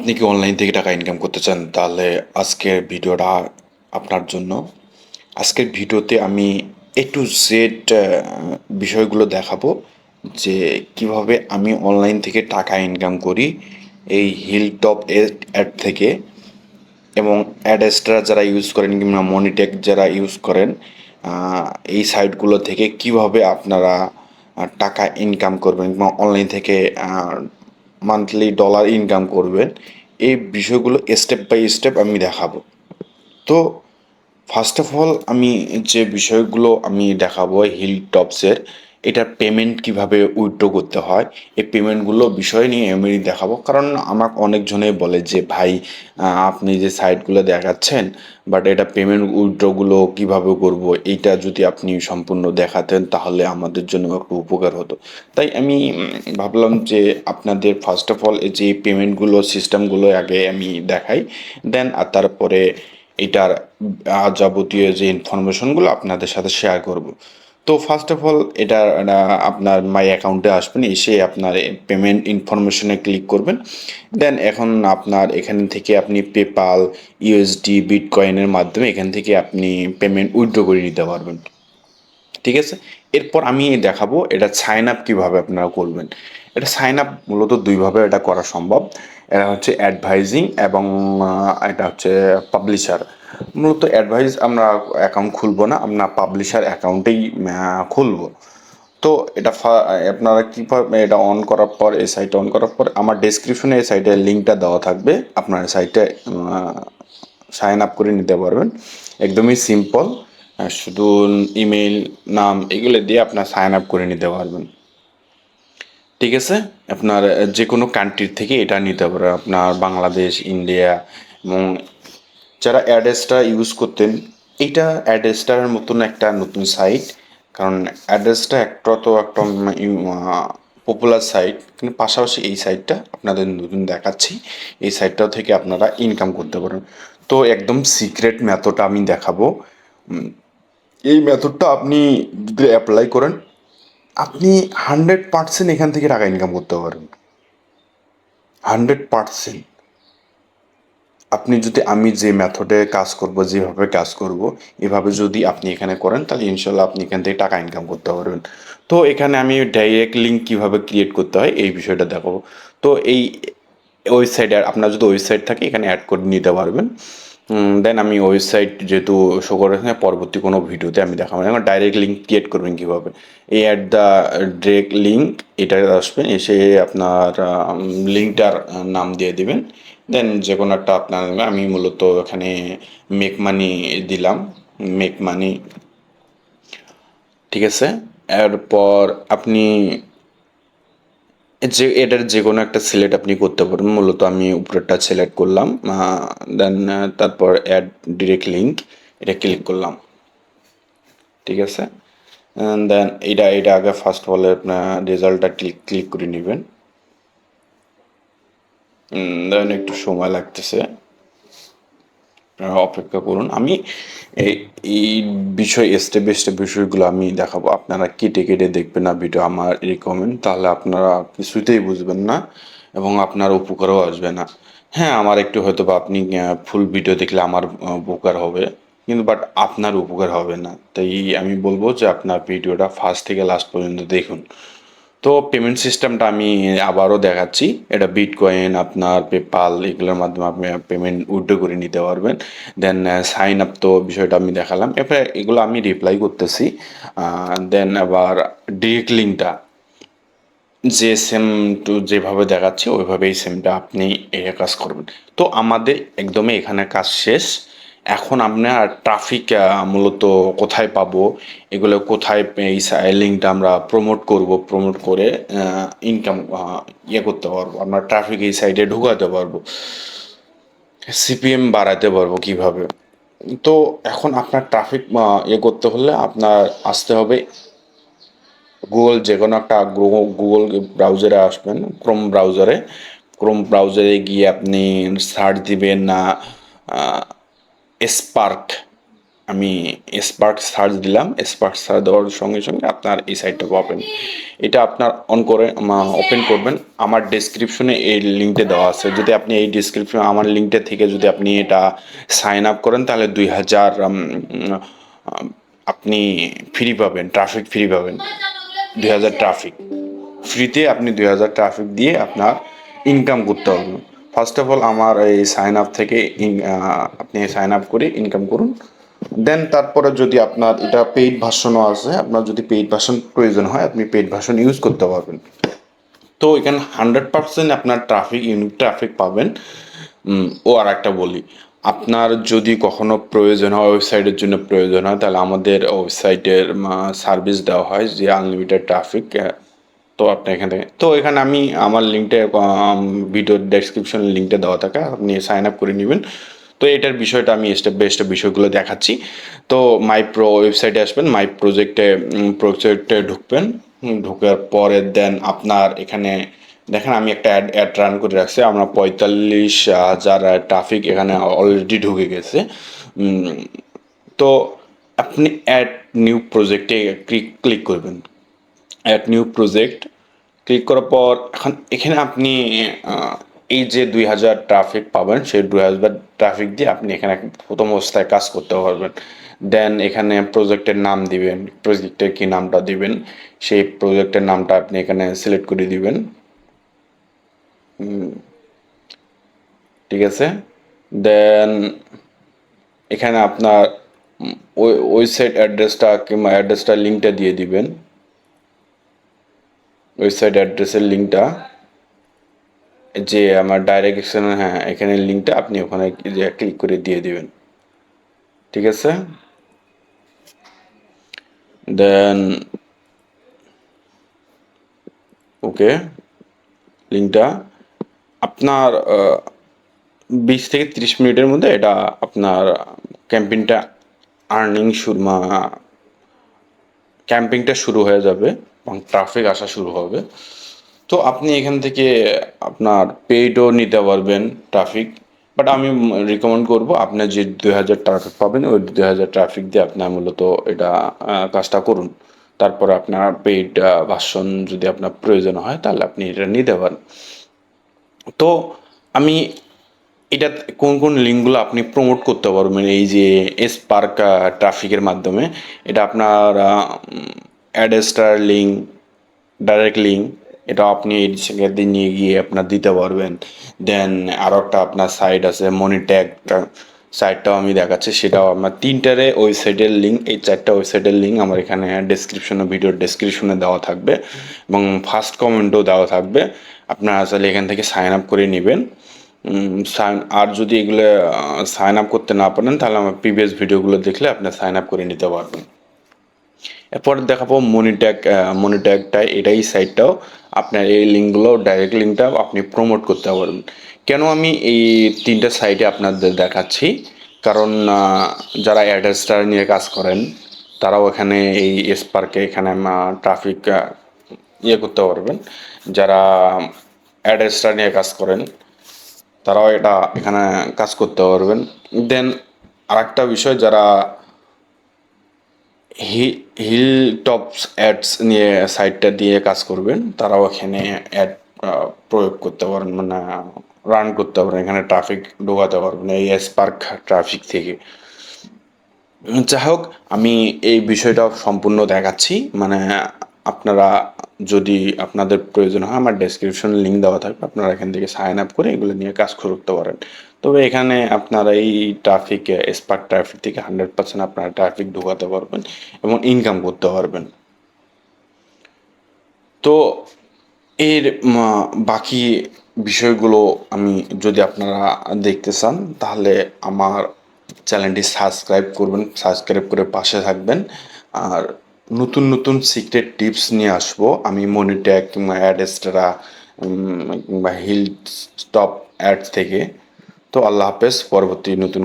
আপনি কি অনলাইন থেকে টাকা ইনকাম করতে চান, তাহলে আজকের ভিডিওটা আপনার জন্য। আজকের ভিডিওতে আমি এ টু জেড বিষয়গুলো দেখাবো, যে কীভাবে আমি অনলাইন থেকে টাকা ইনকাম করি এই হিল টপ অ্যাড থেকে। এবং অ্যাডেস্ট্রা যারা ইউজ করেন কিংবা মনিটেক যারা ইউজ করেন এই সাইটগুলো থেকে কীভাবে আপনারা টাকা ইনকাম করবেন কিংবা অনলাইন থেকে মান্থলি ডলার ইনকাম করবেন, এই বিষয়গুলো স্টেপ বাই স্টেপ আমি দেখাবো। তো ফার্স্ট অফ অল আমি যে বিষয়গুলো আমি দেখাবো হিল টপসের এটার পেমেন্ট কীভাবে উইথড্র করতে হয়, এই পেমেন্টগুলো বিষয় নিয়ে আমি দেখাবো। কারণ আমাকে অনেকজনেই বলে যে, ভাই আপনি যে সাইটগুলো দেখাচ্ছেন বাট এটা পেমেন্ট উইথড্রগুলো কীভাবে করব, এইটা যদি আপনি সম্পূর্ণ দেখাতেন, তাহলে আমাদের জন্য একটু উপকার হতো। তাই আমি ভাবলাম যে, আপনাদের ফার্স্ট অফ অল এই যে পেমেন্টগুলো সিস্টেমগুলো আগে আমি দেখাই, দেন, আর তারপরে এটার যাবতীয় যে ইনফরমেশনগুলো আপনাদের সাথে শেয়ার করব। তো ফার্স্ট অফ অল এটা আপনার মাই অ্যাকাউন্টে আসবেন, এসে আপনার পেমেন্ট ইনফরমেশনে ক্লিক করবেন। দেন এখন আপনার এখান থেকে আপনি পেপাল ইউএসডি বিটকয়েনের মাধ্যমে এখান থেকে আপনি পেমেন্ট উইথড্র করে নিতে পারবেন। ঠিক আছে? এরপর আমি দেখাবো এটা সাইন আপ কীভাবে আপনারা করবেন। এটা সাইন আপ মূলত দুইভাবে এটা করা সম্ভব। এটা হচ্ছে অ্যাডভাইজিং এবং এটা হচ্ছে পাবলিশার মূলত অ্যাডভাইস আমরা অ্যাকাউন্ট খুলবো না, আমরা পাবলিশার অ্যাকাউন্টেই খুলবো। তো এটা আপনারা কীভাবে, এটা অন করার পর, এই সাইটে অন করার পর, আমার ডেসক্রিপশনে এই সাইটের লিঙ্কটা দেওয়া থাকবে। আপনার সাইটে সাইন আপ করে নিতে পারবেন। একদমই সিম্পল শুধু ইমেল নাম এগুলো দিয়ে আপনার সাইন আপ করে নিতে পারবেন। ঠিক আছে? আপনার যে কোনো কান্ট্রির থেকে এটা নিতে পারবেন আপনার বাংলাদেশ ইন্ডিয়া এবং যারা অ্যাড্রেসটা ইউজ করতেন, এইটা অ্যাড্রেসটার মতন একটা নতুন সাইট কারণ অ্যাড্রেসটা একটা তো একটা পপুলার সাইট কিন্তু পাশাপাশি এই সাইটটা আপনাদের নতুন দেখাচ্ছি। এই সাইটটা থেকে আপনারা ইনকাম করতে পারেন। তো একদম সিক্রেট মেথডটা আমি দেখাবো। এই মেথডটা আপনি যদি অ্যাপ্লাই করেন, আপনি হান্ড্রেড পার্সেন্ট এখান থেকে টাকা ইনকাম করতে পারেন হান্ড্রেড পার্সেন্ট আপনি যদি আমি যে মেথডে কাজ করব, যেভাবে কাজ করব, এভাবে যদি আপনি এখানে করেন, তাহলে ইনশাল্লাহ আপনি এখান থেকে টাকা ইনকাম করতে পারবেন। তো এখানে আমি ডাইরেক্ট লিঙ্ক কীভাবে ক্রিয়েট করতে হয়, এই বিষয়টা দেখাবো। তো এই ওয়েবসাইটে আপনার যদি ওয়েবসাইট থাকে, এখানে অ্যাড করে নিতে পারবেন। দেন আমি ওয়েবসাইট যেহেতু শো করে পরবর্তী কোনো ভিডিওতে আমি দেখাবো এখন ডাইরেক্ট লিঙ্ক ক্রিয়েট করবেন কীভাবে? এই অ্যাট দ্য ডিরেক্ট লিঙ্ক এটা আসবেন এসে আপনার লিঙ্কটার নাম দিয়ে দিবেন। দেন যে কোনো একটা আপনার, আমি মূলত এখানে মেক মানি দিলাম মেক মানি ঠিক আছে? এরপর আপনি যে, এটার যে কোনো একটা সিলেক্ট আপনি করতে পারেন। মূলত আমি উপরেরটা সিলেক্ট করলাম দেন তারপর অ্যাড ডিরেক্ট লিঙ্ক এটা ক্লিক করলাম। ঠিক আছে? দেন এটা এটা আগে ফার্স্ট অফ অল আপনার রেজাল্টটা ক্লিক ক্লিক করে নেবেন। দেন একটু সময় লাগতেছে। আপনারা অপেক্ষা করুন। আমি এই বিষয় স্টেপ স্টেপ বিষয়গুলো আমি দেখাবো। আপনারা কেটে কেটে দেখবেন না ভিডিও আমার রিকমেন্ড তাহলে আপনারা কিছুতেই বুঝবেন না এবং আপনার উপকারও আসবে না। হ্যাঁ আমার একটু হয়তো বা আপনি ফুল ভিডিও দেখলে আমার উপকার হবে, কিন্তু বাট আপনার উপকার হবে না। তাই আমি বলব যে আপনার ভিডিওটা ফার্স্ট থেকে লাস্ট পর্যন্ত দেখুন। তো পেমেন্ট সিস্টেমটা আমি আবারও দেখাচ্ছি। এটা বিটকয়েন আপনার পেপাল এগুলোর মাধ্যমে আপনি পেমেন্ট উইথড্র করে নিতে পারবেন। দেন সাইন আপ তো বিষয়টা আমি দেখালাম। এরপরে এগুলো আমি রিপ্লাই করতেছি। দেন আবার ডিরেক্ট লিঙ্কটা যে সেম টু যেভাবে দেখাচ্ছে, ওইভাবেই সেমটা আপনি এই কাজ করবেন। তো আমাদের একদমই এখানে কাজ শেষ। এখন আপনার ট্রাফিক মূলত কোথায় পাবো? এগুলো কোথায় এই লিঙ্কটা আমরা প্রমোট করব প্রমোট করে ইনকাম ইয়ে করতে পারব। আমরা ট্রাফিক এই সাইডে ঢুকাতে পারব। সিপিএম বাড়াতে পারব কীভাবে? তো এখন আপনার ট্রাফিক ইয়ে করতে হলে আপনার আসতে হবে গুগল যে কোনো একটা গুগল ব্রাউজারে আসবেন ক্রোম ব্রাউজারে ক্রোম ব্রাউজারে গিয়ে আপনি সার্চ দিবেন না স্পার্ক আমি স্পার্ক সার্চ দিলাম স্পার্ক সার্চ দেওয়ার সঙ্গে সঙ্গে আপনার এই সাইটটা পাবেন এটা আপনার অন করে ওপেন করবেন। আমার ডেসক্রিপশনে এই লিঙ্কটা দেওয়া আছে। যদি আপনি এই ডিসক্রিপশন আমার লিঙ্কটা থেকে যদি আপনি এটা সাইন আপ করেন, তাহলে দুই হাজার আপনি ফ্রি পাবেন ট্রাফিক ফ্রি পাবেন। দুই হাজার ট্রাফিক ফ্রিতে আপনি দুই হাজার ট্রাফিক দিয়ে আপনার ইনকাম করতে পারবেন। ফার্স্ট অফ অল আমার এই সাইন আপ থেকে আপনি সাইন আপ করে ইনকাম করুন। দেন তারপরে যদি আপনার এটা পেইড ভার্সনও আছে, আপনার যদি পেইড ভার্সন প্রয়োজন হয়, আপনি পেইড ভার্সন ইউজ করতে পারবেন। তো এখানে হান্ড্রেড পার্সেন্ট আপনার ট্রাফিক ইউনিক ট্রাফিক পাবেন। ও আর একটা বলি, আপনার যদি কখনো প্রয়োজন হয় ওয়েবসাইটের জন্য প্রয়োজন হয়, তাহলে আমাদের ওয়েবসাইটের সার্ভিস দেওয়া হয়, যে আনলিমিটেড ট্রাফিক তো আপনি এখান, তো এখানে আমি আমার লিঙ্কটা ভিডিও ডেসক্রিপশন লিঙ্কটা দেওয়া থাকে, আপনি সাইন আপ করে নেবেন। তো এটার বিষয়টা আমি স্টেপ বাই স্টেপ বিষয়গুলো দেখাচ্ছি। তো মাই প্রো ওয়েবসাইটে আসবেন মাই প্রজেক্টে প্রজেক্টে ঢুকবেন। ঢুকার পরে দেন আপনার এখানে, দেখেন আমি একটা অ্যাড অ্যাড রান করে রাখছি, আমরা পঁয়তাল্লিশ হাজার ট্রাফিক এখানে অলরেডি ঢুকে গেছে। তো আপনি অ্যাড নিউ প্রজেক্টে ক্লিক ক্লিক করবেন। অ্যাড নিউ প্রজেক্ট ক্লিক করার পর এখন এখানে আপনি এই যে দুই হাজার ট্রাফিক পাবেন, সেই দুই হাজার ট্রাফিক দিয়ে আপনি এখানে প্রথম অবস্থায় কাজ করতে পারবেন। দেন এখানে প্রজেক্টের নাম দিবেন প্রজেক্টের কি নামটা দিবেন, সেই প্রজেক্টের নামটা আপনি এখানে সিলেক্ট করে দিবেন। ঠিক আছে? দেন এখানে আপনার ওয়েবসাইট অ্যাড্রেসটা কিংবা অ্যাড্রেসটা লিঙ্কটা দিয়ে দিবেন। ওয়েবসাইট অ্যাড্রেসের লিঙ্কটা যে আমার ডাইরেকশন হ্যাঁ এখানে লিঙ্কটা আপনি ওখানে ক্লিক করে দিয়ে দিবেন। ঠিক আছে? দেন ওকে লিঙ্কটা আপনার বিশ থেকে তিরিশ মিনিটের মধ্যে এটা আপনার ক্যাম্পেইনটা আর্নিং শুরু ক্যাম্পিংটা শুরু হয়ে যাবে। এবং ট্রাফিক আসা শুরু হবে। তো আপনি এখান থেকে আপনার পেইডও নিতে পারবেন ট্রাফিক বাট আমি রিকমেন্ড করব, আপনি যে দুই হাজার ট্রাফিক পাবেন, ওই দুই হাজার ট্রাফিক দিয়ে আপনার মূলত এটা কাজটা করুন। তারপরে আপনার পেইড ভার্সন যদি আপনার প্রয়োজন হয়, তাহলে আপনি এটা নিতে পারেন। তো আমি এটা কোন কোন লিঙ্কগুলো আপনি প্রমোট করতে পারবেন, এই যে স্পার্ক ট্রাফিকের মাধ্যমে, এটা আপনার অ্যাডেস্টার লিঙ্ক ডাইরেক্ট লিঙ্ক এটা আপনি এই জায়গাতে নিয়ে গিয়ে আপনার দিতে পারবেন। দেন আরও একটা আপনার সাইট আছে মনিট্যাগ সাইটটাও আমি দেখাচ্ছি, সেটাও আমার তিনটারে ওয়েবসাইটের লিঙ্ক এই চারটা ওয়েবসাইটের লিঙ্ক আমার এখানে ডেসক্রিপশনে ভিডিওর ডেসক্রিপশনে দেওয়া থাকবে এবং ফার্স্ট কমেন্টও দেওয়া থাকবে। আপনারা আসলে এখান থেকে সাইন আপ করে নেবেন। সাইন আর যদি এগুলো সাইন আপ করতে না পারেন, তাহলে আমার প্রিভিয়াস ভিডিওগুলো দেখলে আপনি সাইন আপ করে নিতে পারবেন। এরপর দেখাবো মনিট্যাগ মনিট্যাগটা এটাই সাইটটাও আপনার এই লিঙ্কগুলো ডাইরেক্ট লিঙ্কটাও আপনি প্রমোট করতে পারবেন। কেন আমি এই তিনটা সাইটে আপনাদের দেখাচ্ছি? কারণ যারা অ্যাড্রেসটার নিয়ে কাজ করেন, তারাও এখানে এই স্পার্কে এখানে ট্রাফিক ইয়ে করতে পারবেন। যারা অ্যাড্রেসটা নিয়ে কাজ করেন, তারাও এটা এখানে কাজ করতে পারবেন। দেন আরেকটা বিষয়, যারা হিল টপস অ্যাডস নিয়ে সাইটটা দিয়ে কাজ করবেন। তারাও এখানে অ্যাড প্রয়োগ করতে পারেন মানে রান করতে পারেন এখানে ট্রাফিক ঢোকাতে পারবেন, এই স্পার্ক ট্রাফিক থেকে। যাই হোক, আমি এই বিষয়টা সম্পূর্ণ দেখাচ্ছি। মানে আপনারা যদি আপনাদের প্রয়োজন হয়, আমার ডেসক্রিপশন লিঙ্ক দেওয়া থাকবে, আপনারা এখান থেকে সাইন আপ করে এগুলো নিয়ে কাজ করতে পারেন। তবে এখানে আপনারা এই ট্রাফিক স্পার্ক ট্রাফিক থেকে হান্ড্রেড পার্সেন্ট আপনারা ট্রাফিক ঢোকাতে পারবেন এবং ইনকাম করতে পারবেন। তো এর বাকি বিষয়গুলো আমি যদি আপনারা দেখতে চান, তাহলে আমার চ্যানেলটি সাবস্ক্রাইব করবেন সাবস্ক্রাইব করে পাশে থাকবেন। আর নতুন নতুন সিক্রেট টিপস নিয়ে আসব। আমি মনিট্যাগ কিংবা অ্যাডেস্টারা কিংবা হিল স্টপ অ্যাড থেকে। তো আল্লাহ হাফেজ, পরবর্তী নতুন